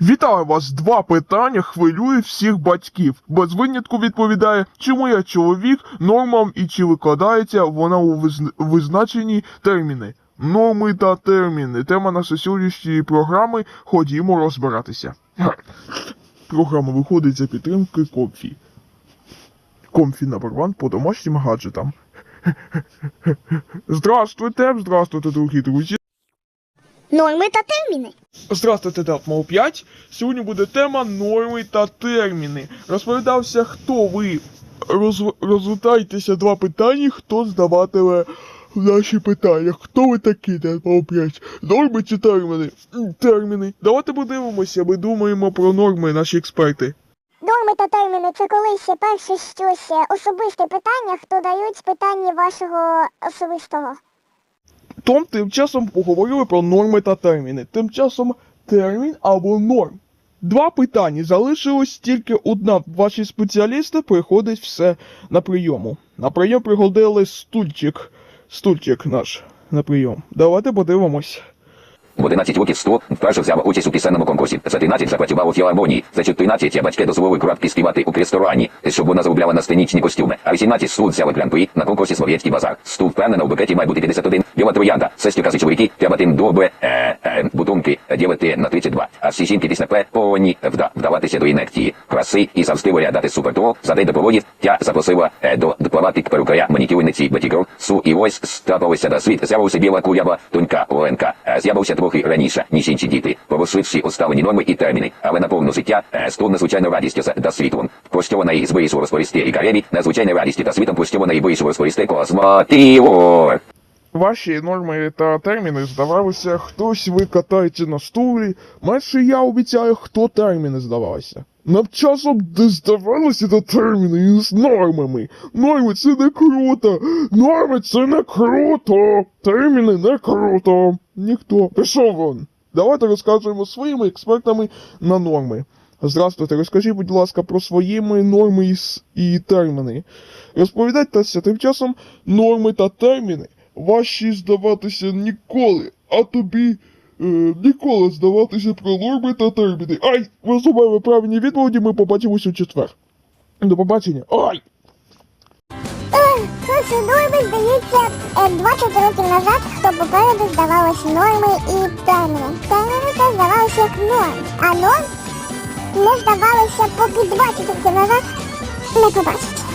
Вітаю вас! Два питання хвилюють всіх батьків. Без винятку відповідає, чи моя чоловік нормам і чи викладається вона у визначені терміни. Норми та терміни. Тема нашої сьогоднішньої програми. Ходімо розбиратися. Програма виходить за підтримки Комфі. Комфі one по домашнім гаджетам. Здравствуйте, здравствуйте, дорогі друзі. Норми та терміни. Здравствуйте, Делтмол 5. Сьогодні буде тема норми та терміни. Розповідався, хто ви. Роз... Розвитайтеся два питання, хто здаватиме наші питання. Хто ви такі, Делтмол 5? Норми чи терміни? Терміни. Давайте подивимося, ми думаємо про норми, наші експерти. Норми та терміни це коли ще перше щось е, особисте питання, хто дають з питання вашого особистого. Том тим часом поговорили про норми та терміни. Тим часом термін або норм. Два питання. Залишилось тільки одна. Ваші спеціалісти приходять все на прийому. На прийом приходили стульчик. Стульчик наш на прийом. Давайте подивимось. В 11 років 100 вперше взяв участь у пісенному конкурсі. За 13 запрацював у філармонії. За 14 батьки дозволили кратки співати у ресторані, щоб вона заробляла на сценічні костюми. А 18 суд взяла гран-при на конкурсі Слов'єцький базар. Сту впевнена, у букеті має бути 51. Біла троянда. Сестю кази чоловіки, п'ятим добре, е, е, бутонки, ділити на 32. А всі жінки після пе, повинні вда, вдаватися до інекції. Краси і завжди виглядати супер. За день до проводів тя запросила е, до доплавати к перукаря манікюрниці Беті Су і ось страпалися до світ. З'явився біла курява донька Оленка. Е, З'явився трохи раніше, ніж інші діти, порушивши оставлені норми і терміни, але на повну життя е, з надзвичайною радістю та світлом. Про що вона і вирішила розповісти і кар'єрі, надзвичайною радістю та світом, про що вона і вирішила розповісти Космотіор. Ваші норми та терміни здавалося, хтось ви катаєте на стулі. Менше я обіцяю, хто терміни здавалося. Нам часом де здавалося до терміни з нормами. Норми це не круто. Норми це не круто. Терміни не круто. Ніхто. Пішов вон. Давайте розказуємо своїми експертами на норми. Здравствуйте, розкажіть, будь ласка, про своїми норми і, і терміни. Розповідайтеся тим часом норми та терміни ваші здаватися ніколи, а тобі е, ніколи здаватися про норми та терміни. Ай! Зробили правильні відповіді, ми побачимось у четвер. До побачення. Ай! Хлопці, норми здається е, 20 років назад, хто попереду здавалось норми і терміни. Терміни це здавалося як норм, а норм не здавалося, поки 20 років назад не побачить.